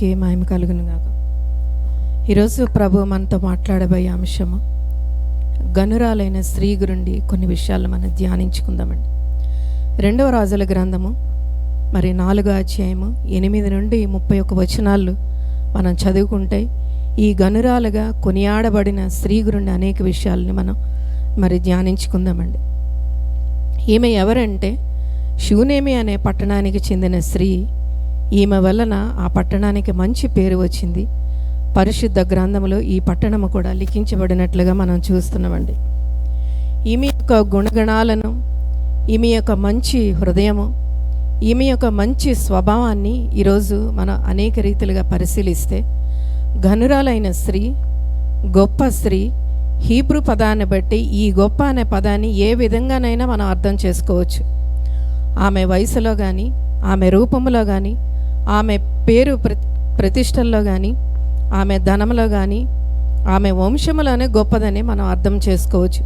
దేవునికి మహిమ కలుగును గాక. ఈరోజు ప్రభు మనతో మాట్లాడబోయే అంశము గనురాలైన స్త్రీ గురుండి కొన్ని విషయాలు మనం ధ్యానించుకుందామండి. రెండవ రాజుల గ్రంథము మరి నాలుగో అధ్యాయము ఎనిమిది నుండి ముప్పై ఒక వచనాలు మనం చదువుకుంటే ఈ గనురాలుగా కొనియాడబడిన స్త్రీ గురుండి అనేక విషయాలని మనం మరి ధ్యానించుకుందామండి. ఈమె ఎవరంటే షూనేమి అనే పట్టణానికి చెందిన స్త్రీ ఈమె వలన ఆ పట్టణానికి మంచి పేరు వచ్చింది. పరిశుద్ధ గ్రంథంలో ఈ పట్టణము కూడా లిఖించబడినట్లుగా మనం చూస్తున్నామండి. ఈమె యొక్క గుణగణాలను ఈమె యొక్క మంచి హృదయము ఈమె యొక్క మంచి స్వభావాన్ని ఈరోజు మనం అనేక రీతిలుగా పరిశీలిస్తే ఘనురాలైన స్త్రీ గొప్ప స్త్రీ హీబ్రూ పదాన్ని బట్టి ఈ గొప్ప అనే పదాన్ని ఏ విధంగానైనా మనం అర్థం చేసుకోవచ్చు. ఆమె వయసులో కానీ ఆమె రూపంలో కానీ ఆమె పేరు ప్రతిష్టల్లో కానీ ఆమె ధనంలో కానీ ఆమె వంశములోనే గొప్పదని మనం అర్థం చేసుకోవచ్చు.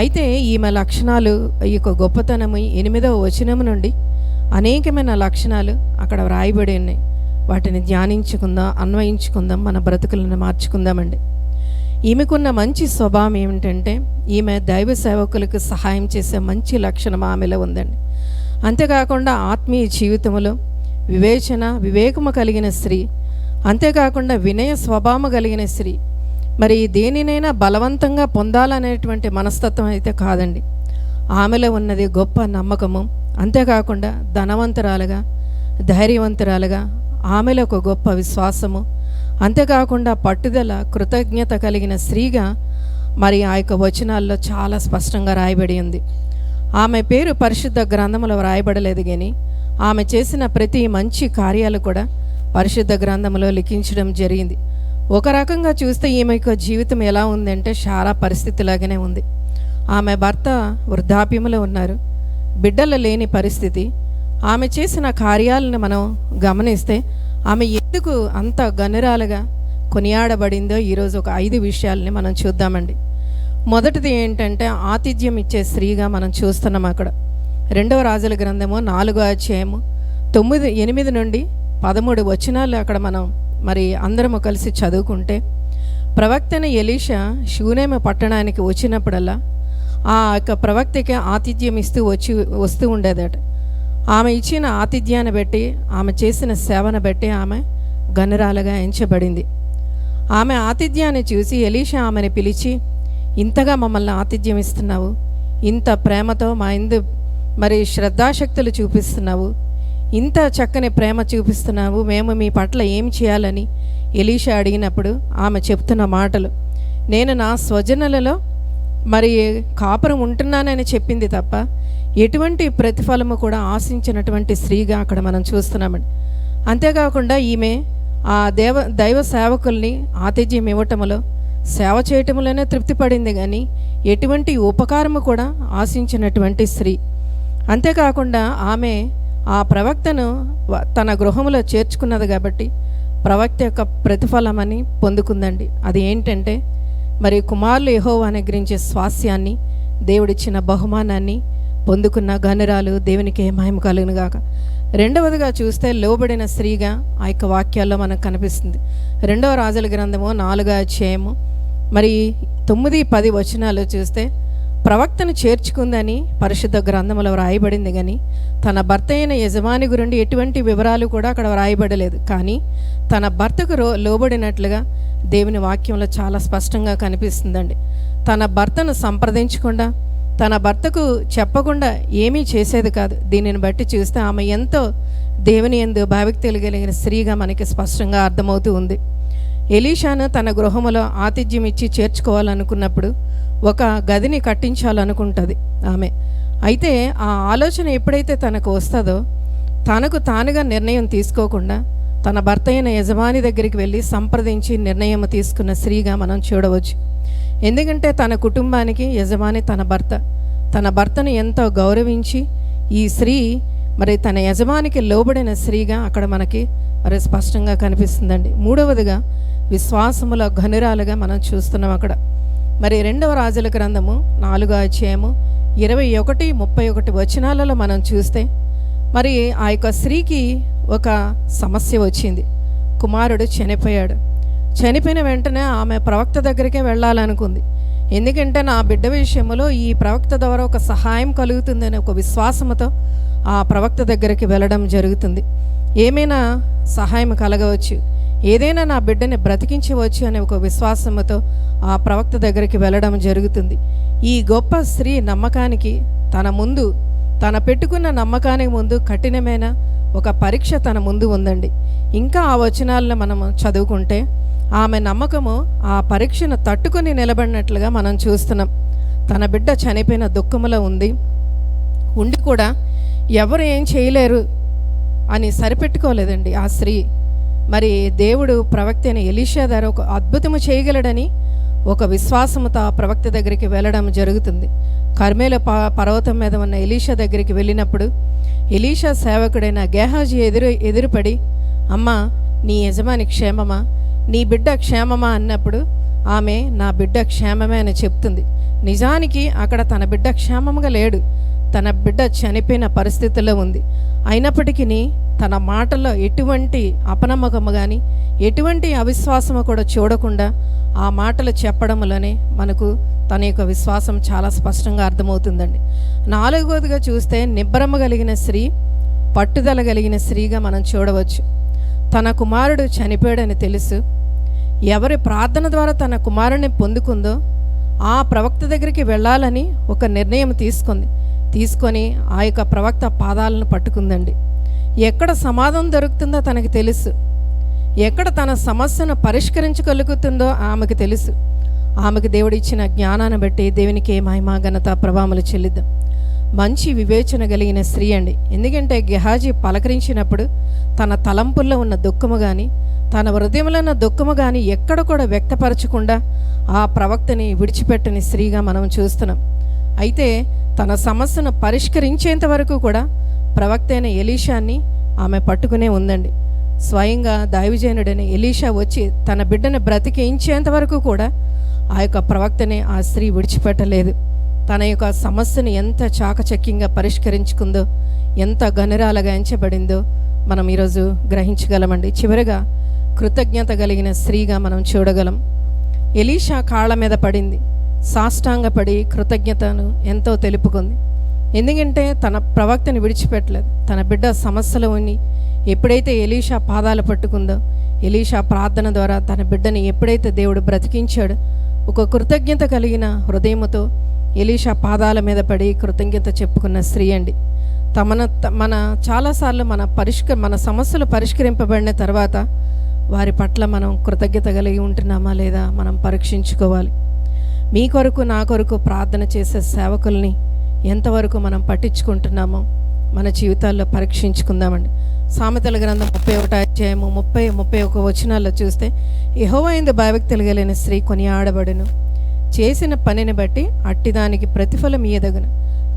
అయితే ఈమె లక్షణాలు ఈ యొక్క గొప్పతనము ఎనిమిదవ వచనము నుండి అనేకమైన లక్షణాలు అక్కడ వ్రాయబడి ఉన్నాయి. వాటిని ధ్యానించుకుందాం అన్వయించుకుందాం మన బ్రతుకులను మార్చుకుందామండి. ఈమెకున్న మంచి స్వభావం ఏమిటంటే ఈమె దైవ సేవకులకు సహాయం చేసే మంచి లక్షణం ఆమెలో ఉందండి. అంతేకాకుండా ఆత్మీయ జీవితంలో వివేచన వివేకము కలిగిన స్త్రీ అంతేకాకుండా వినయ స్వభావం కలిగిన స్త్రీ. మరి దేనినైనా బలవంతంగా పొందాలనేటువంటి మనస్తత్వం అయితే కాదండి. ఆమెలో ఉన్నది గొప్ప నమ్మకము అంతేకాకుండా ధనవంతురాలుగా ధైర్యవంతురాలుగా ఆమెలో ఒక గొప్ప విశ్వాసము అంతేకాకుండా పట్టుదల కృతజ్ఞత కలిగిన స్త్రీగా మరి ఆ యొక్క వచనాల్లో చాలా స్పష్టంగా రాయబడి ఉంది. ఆమె పేరు పరిశుద్ధ గ్రంథంలో వ్రాయబడలేదు కానీ ఆమె చేసిన ప్రతి మంచి కార్యాలు కూడా పరిశుద్ధ గ్రంథంలో లిఖించడం జరిగింది. ఒక రకంగా చూస్తే ఈమె యొక్క జీవితం ఎలా ఉందంటే చాలా పరిస్థితిలాగానే ఉంది. ఆమె భర్త వృద్ధాప్యంలో ఉన్నారు. బిడ్డలు లేని పరిస్థితి. ఆమె చేసిన కార్యాలను మనం గమనిస్తే ఆమె ఎందుకు అంత గనురాలుగా కొనియాడబడిందో ఈరోజు ఒక ఐదు విషయాలని మనం చూద్దామండి. మొదటిది ఏంటంటే ఆతిథ్యం ఇచ్చే స్త్రీగా మనం చూస్తున్నాం అక్కడ. రెండవ రాజుల గ్రంథము నాలుగో అధ్యాయము తొమ్మిది ఎనిమిది నుండి పదమూడు వచనాలు అక్కడ మనం మరి అందరము కలిసి చదువుకుంటే ప్రవక్తని ఎలీషా షూనేమ పట్టణానికి వచ్చినప్పుడల్లా ఆ యొక్క ప్రవక్తకి ఆతిథ్యం ఇస్తూ వచ్చి వస్తూ ఉండేదట. ఆమె ఇచ్చిన ఆతిథ్యాన్ని బట్టి ఆమె చేసిన సేవను బట్టి ఆమె గనురాలుగా ఎంచబడింది. ఆమె ఆతిథ్యాన్ని చూసి ఎలీషా ఆమెను పిలిచి ఇంతగా మమ్మల్ని ఆతిథ్యం ఇస్తున్నావు. ఇంత ప్రేమతో మా ఇందు మరి శ్రద్ధాశక్తులు చూపిస్తున్నావు. ఇంత చక్కని ప్రేమ చూపిస్తున్నావు. మేము మీ పట్ల ఏం చేయాలని ఎలీషా అడిగినప్పుడు ఆమె చెప్తున్న మాటలు. నేను నా స్వజనులలో మరి కాపురం ఉంటున్నానని చెప్పింది తప్ప ఎటువంటి ప్రతిఫలము కూడా ఆశించినటువంటి స్త్రీగా అక్కడ మనం చూస్తున్నామండి అంతేకాకుండా ఈమె ఆ దేవ దైవ సేవకుల్ని ఆతిథ్యం ఇవ్వటంలో సేవ చేయటంలోనే తృప్తి పడింది కానీ ఎటువంటి ఉపకారము కూడా ఆశించినటువంటి స్త్రీ. అంతేకాకుండా ఆమె ఆ ప్రవక్తను తన గృహంలో చేర్చుకున్నది కాబట్టి ప్రవక్త యొక్క ప్రతిఫలమని పొందుకుందండి. అది ఏంటంటే మరి కుమారులు యెహోవా అనుగ్రహించే స్వాస్యాన్ని దేవుడిచ్చిన బహుమానాన్ని పొందుకున్న గనురాలు దేవునికి మహిమ కలుగునుగాక. రెండవదిగా చూస్తే లోబడిన స్త్రీగా ఆ యొక్క వాక్యాల్లో మనకు కనిపిస్తుంది. రెండవ రాజుల గ్రంథము నాలుగో అధ్యాయము. మరి తొమ్మిది పది వచనాలు చూస్తే ప్రవక్తను చేర్చుకుందని పరిశుద్ధ గ్రంథంలో వ్రాయబడింది కానీ తన భర్త అయిన యజమాని గురించి ఎటువంటి వివరాలు కూడా అక్కడ వ్రాయబడలేదు. కానీ తన భర్తకు రో లోబడినట్లుగా దేవుని వాక్యంలో చాలా స్పష్టంగా కనిపిస్తుందండి. తన భర్తను సంప్రదించకుండా తన భర్తకు చెప్పకుండా ఏమీ చేసేది కాదు. దీనిని బట్టి చూస్తే ఆమె ఎంతో దేవుని ఎందు భావిక్తులు కలిగిన స్త్రీగా మనకి స్పష్టంగా అర్థమవుతూ ఉంది. ఎలీషాను తన గృహములో ఆతిథ్యం ఇచ్చి చేర్చుకోవాలనుకున్నప్పుడు ఒక గదిని కట్టించాలనుకుంటుంది ఆమె. అయితే ఆ ఆలోచన ఎప్పుడైతే తనకు వస్తుందో తనకు తానుగా నిర్ణయం తీసుకోకుండా తన భర్త అయిన యజమాని దగ్గరికి వెళ్ళి సంప్రదించి నిర్ణయం తీసుకున్న స్త్రీగా మనం చూడవచ్చు. ఎందుకంటే తన కుటుంబానికి యజమాని తన భర్త తన భర్తను ఎంతో గౌరవించి ఈ స్త్రీ మరి తన యజమానికి లోబడిన స్త్రీగా అక్కడ మనకి మరి స్పష్టంగా కనిపిస్తుందండి. మూడవదిగా విశ్వాసముల ఘనురాలుగా మనం చూస్తున్నాం అక్కడ. మరి రెండవ రాజుల గ్రంథము నాలుగో అధ్యాయము ఇరవై ఒకటి ముప్పై ఒకటి వచనాలలో మనం చూస్తే మరి ఆ యొక్క స్త్రీకి ఒక సమస్య వచ్చింది. కుమారుడు చనిపోయాడు. చనిపోయిన వెంటనే ఆమె ప్రవక్త దగ్గరికే వెళ్ళాలనుకుంది. ఎందుకంటే నా బిడ్డ విషయంలో ఈ ప్రవక్త ద్వారా ఒక సహాయం కలుగుతుందనే ఒక విశ్వాసంతో ఆ ప్రవక్త దగ్గరికి వెళ్ళడం జరుగుతుంది. ఏమైనా సహాయం కలగవచ్చు? ఏదైనా నా బిడ్డని బ్రతికించవచ్చు అనే ఒక విశ్వాసంతో ఆ ప్రవక్త దగ్గరికి వెళ్ళడం జరుగుతుంది. ఈ గొప్ప స్త్రీ నమ్మకానికి తన ముందు తన పెట్టుకున్న నమ్మకానికి ముందు కఠినమైన ఒక పరీక్ష తన ముందు ఉందండి. ఇంకా ఆ వచనాలను మనం చదువుకుంటే ఆమె నమ్మకము ఆ పరీక్షను తట్టుకుని నిలబడినట్లుగా మనం చూస్తున్నాం. తన బిడ్డ చనిపోయిన దుఃఖములో ఉంది. ఉండి కూడా ఎవరు ఏం చేయలేరు అని సరిపెట్టుకోలేదండి ఆ స్త్రీ. మరి దేవుడు ప్రవక్త అయిన ఎలీషా ద్వారా ఒక అద్భుతము చేయగలడని ఒక విశ్వాసముతో ఆ ప్రవక్త దగ్గరికి వెళ్ళడం జరుగుతుంది. కర్మేల ప పర్వతం మీద ఉన్న ఎలీషా దగ్గరికి వెళ్ళినప్పుడు ఎలీషా సేవకుడైన గేహాజీ ఎదురు ఎదురుపడి అమ్మా నీ యజమాని క్షేమమా? నీ బిడ్డ క్షేమమా? అన్నప్పుడు ఆమె నా బిడ్డ క్షేమమే అని చెప్తుంది. నిజానికి అక్కడ తన బిడ్డ క్షేమంగా లేడు. తన బిడ్డ చనిపోయిన పరిస్థితిలో ఉంది. అయినప్పటికీ తన మాటల్లో ఎటువంటి అపనమ్మకము కానీ ఎటువంటి అవిశ్వాసము కూడా చూడకుండా ఆ మాటలు చెప్పడంలోనే మనకు తన యొక్క విశ్వాసం చాలా స్పష్టంగా అర్థమవుతుందండి. నాలుగవదిగా చూస్తే నిబ్బరము కలిగిన స్త్రీ పట్టుదల కలిగిన స్త్రీగా మనం చూడవచ్చు. తన కుమారుడు చనిపోయాడని తెలుసు. ఎవరి ప్రార్థన ద్వారా తన కుమారుని పొందుకుందో ఆ ప్రవక్త దగ్గరికి వెళ్ళాలని ఒక నిర్ణయం తీసుకుంది. తీసుకొని ఆ యొక్క ప్రవక్త పాదాలను పట్టుకుందండి. ఎక్కడ సమాధానం దొరుకుతుందో తనకి తెలుసు. ఎక్కడ తన సమస్యను పరిష్కరించగలుగుతుందో ఆమెకు తెలుసు. ఆమెకు దేవుడు ఇచ్చిన జ్ఞానాన్ని బట్టి దేవునికి మహిమా ఘనత ప్రభావములు చెల్లిద్దాం. మంచి వివేచన కలిగిన స్త్రీ అండి. ఎందుకంటే గెహాజీ పలకరించినప్పుడు తన తలంపుల్లో ఉన్న దుఃఖము కానీ తన హృదయంలో ఉన్న దుఃఖము కానీ ఎక్కడ కూడా వ్యక్తపరచకుండా ఆ ప్రవక్తని విడిచిపెట్టని స్త్రీగా మనం చూస్తున్నాం. అయితే తన సమస్యను పరిష్కరించేంత వరకు కూడా ప్రవక్త అయిన ఎలీషాన్ని ఆమె పట్టుకునే ఉందండి. స్వయంగా దైవజనుడైన ఎలీషా వచ్చి తన బిడ్డను బ్రతికించేంత వరకు కూడా ఆ యొక్క ప్రవక్తని ఆ స్త్రీ విడిచిపెట్టలేదు. తన యొక్క సమస్యను ఎంత చాకచక్యంగా పరిష్కరించుకుందో ఎంత గనురాలుగా ఎంచబడిందో మనం ఈరోజు గ్రహించగలమండి. చివరిగా కృతజ్ఞత కలిగిన స్త్రీగా మనం చూడగలం. ఎలీషా కాళ్ళ మీద పడింది. సాష్టాంగపడి కృతజ్ఞతను ఎంతో తెలుపుకుంది. ఎందుకంటే తన ప్రవక్తని విడిచిపెట్టలేదు. తన బిడ్డ సమస్యలు ఉన్ని ఎప్పుడైతే ఎలీషా పాదాలు పట్టుకుందో ఎలీషా ప్రార్థన ద్వారా తన బిడ్డని ఎప్పుడైతే దేవుడు బ్రతికించాడు ఒక కృతజ్ఞత కలిగిన హృదయముతో ఎలీషా పాదాల మీద పడి కృతజ్ఞత చెప్పుకున్న స్త్రీ అండి. తమన త- మన చాలాసార్లు మన పరిష్క మన సమస్యలు పరిష్కరింపబడిన తర్వాత వారి పట్ల మనం కృతజ్ఞత కలిగి ఉంటున్నామా లేదా మనం పరీక్షించుకోవాలి. మీ కొరకు నా కొరకు ప్రార్థన చేసే సేవకుల్ని ఎంతవరకు మనం పట్టించుకుంటున్నామో మన జీవితాల్లో పరీక్షించుకుందామండి. సామెతల గ్రంథం ముప్పై ఒకటి అధ్యాయము ముప్పై ముప్పై ఒక వచనాల్లో చూస్తే యహోవైంది భయభక్తులు గలిగిన స్త్రీ కొనియాడబడును. చేసిన పనిని బట్టి అట్టిదానికి ప్రతిఫలం ఇయ్యదగును.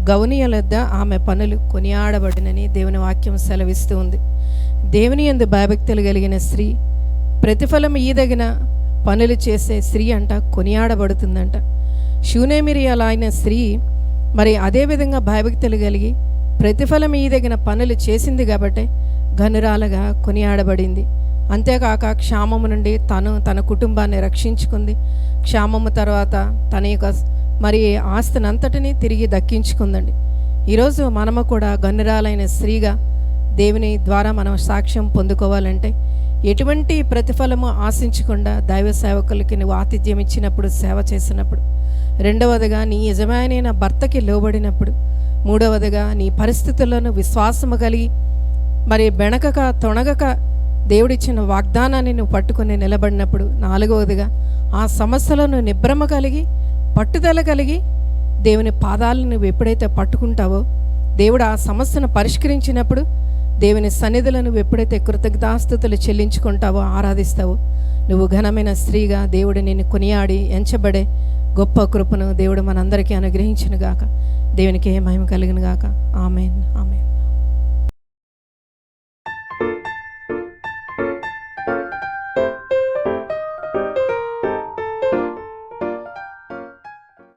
గౌనియలద్ద ఆమె పనులు కొనియాడబడినని దేవుని వాక్యం సెలవిస్తూ ఉంది. దేవుని ఎందు భయభక్తులు కలిగిన స్త్రీ ప్రతిఫలం ఈదగిన పనులు చేసే స్త్రీ అంట కొనియాడబడుతుందంట. షూనేమిరియాల అయిన స్త్రీ మరి అదేవిధంగా భయభక్తులు కలిగి ప్రతిఫలం ఈదగిన పనులు చేసింది కాబట్టి గనురాలుగా కొనియాడబడింది. అంతేకాక క్షామము నుండి తను తన కుటుంబాన్ని రక్షించుకుంది. క్షామము తర్వాత తన యొక్క మరి ఆస్తినంతటిని తిరిగి దక్కించుకుందండి. ఈరోజు మనము కూడా గనురాలైన స్త్రీగా దేవుని ద్వారా మనం సాక్ష్యం పొందుకోవాలంటే ఎటువంటి ప్రతిఫలము ఆశించకుండా దైవ సేవకులకి నువ్వు ఆతిథ్యం ఇచ్చినప్పుడు సేవ చేసినప్పుడు రెండవదిగా నీ యజమానైన భర్తకి లోబడినప్పుడు. మూడవదిగా నీ పరిస్థితులను విశ్వాసము కలిగి మరి బెణకక తొణగక దేవుడిచ్చిన వాగ్దానాన్ని నువ్వు పట్టుకుని నిలబడినప్పుడు. నాలుగవదిగా ఆ సమస్యలను నిబ్రమ కలిగి పట్టుదల కలిగి దేవుని పాదాలను నువ్వు ఎప్పుడైతే పట్టుకుంటావో దేవుడు ఆ సమస్యను పరిష్కరించినప్పుడు దేవుని సన్నిధులను నువ్వు ఎప్పుడైతే కృతజ్ఞతాస్థుతులు చెల్లించుకుంటావో ఆరాధిస్తావో నువ్వు ఘనమైన స్త్రీగా దేవుడు నిన్ను కొనియాడి ఎంచబడే గొప్ప కృపను దేవుడు మనందరికీ అనుగ్రహించును గాక దేవునికి ఏ మహిమ కలిగిన గాక ఆమెన్. ఆమెన్.